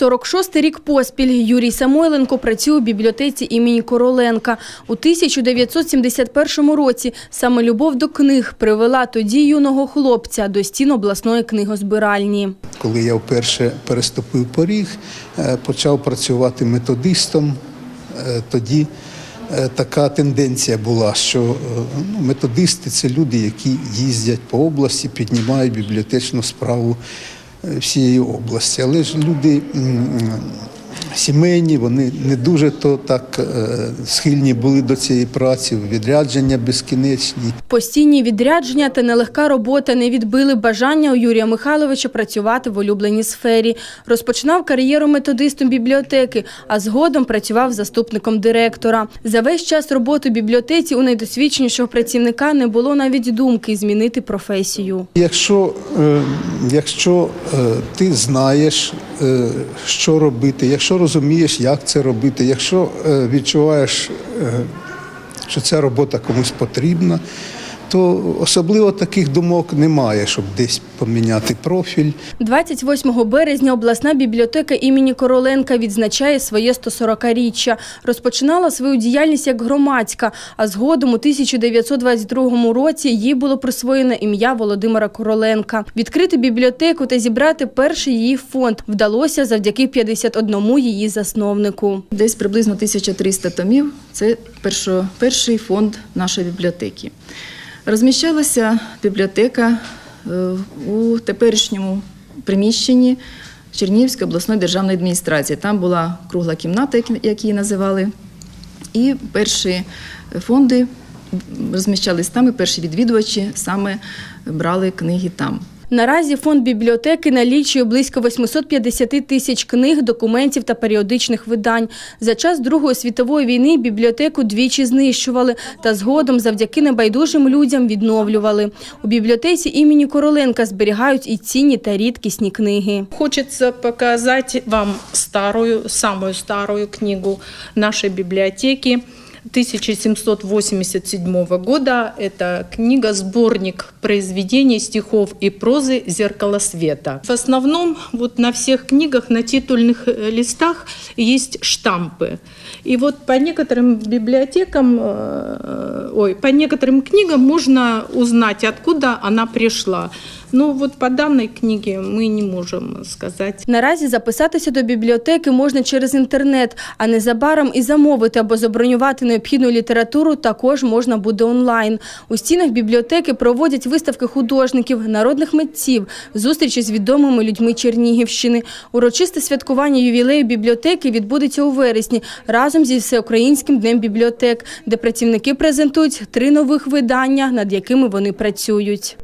46-й рік поспіль Юрій Самойленко працює у бібліотеці імені Короленка. У 1971 році саме любов до книг привела тоді юного хлопця до стін обласної книгозбиральні. Коли я вперше переступив поріг, е, почав працювати методистом, е, тоді е, така тенденція була, що ну, методисти це люди, які їздять по області, піднімають бібліотечну справу всієї області. Але ж люди сімейні, вони не дуже то так е, схильні були до цієї праці, відрядження безкінечні. Постійні відрядження та нелегка робота не відбили бажання у Юрія Михайловича працювати в улюбленій сфері. Розпочинав кар'єру методистом бібліотеки, а згодом працював заступником директора. За весь час роботи в бібліотеці у найдосвідченішого працівника не було навіть думки змінити професію. Якщо, е, якщо е, ти знаєш, що робити, якщо розумієш, як це робити, якщо е, відчуваєш, е, що ця робота комусь потрібна, то особливо таких думок немає, щоб десь поміняти профіль. 28 березня обласна бібліотека імені Короленка відзначає своє 140-річчя. Розпочинала свою діяльність як громадська, а згодом у 1922 році їй було присвоєно ім'я Володимира Короленка. Відкрити бібліотеку та зібрати перший її фонд вдалося завдяки 51 її засновнику. Десь приблизно 1300 томів. Це перший фонд нашої бібліотеки. Розміщалася бібліотека е, у теперішньому приміщенні Чернігівської обласної державної адміністрації. Там була кругла кімната, як- як її називали. І перші фонди розміщались там, і перші відвідувачі саме брали книги там. Наразі фонд бібліотеки налічує близько 850 тисяч книг, документів та періодичних видань. За час Другої світової війни бібліотеку двічі знищували та згодом завдяки небайдужим людям відновлювали. У бібліотеці імені Короленка зберігають і цінні та рідкісні книги. Хочется показать вам старую, самую старую книгу нашей библиотеки 1787 года. Это книга-сборник произведений, стихов и прозы «Зеркало света». В основном вот на всех книгах, на титульных э, листах есть штампы. И вот по некоторым библиотекам, э, ой, по некоторым книгам можно узнать, откуда она пришла. Но вот по данной книге мы не можем сказать. Наразі записатися до бібліотеки можна через інтернет, а незабаром і замовити або забронювати необхідну літературу також можна буде онлайн. У стінах бібліотеки проводять виставки художників, народних митців, зустрічі з відомими людьми Чернігівщини. Урочисте святкування ювілею бібліотеки відбудеться у вересні разом зі Всеукраїнським днем бібліотек, де працівники презентують три нових видання, над якими вони працюють.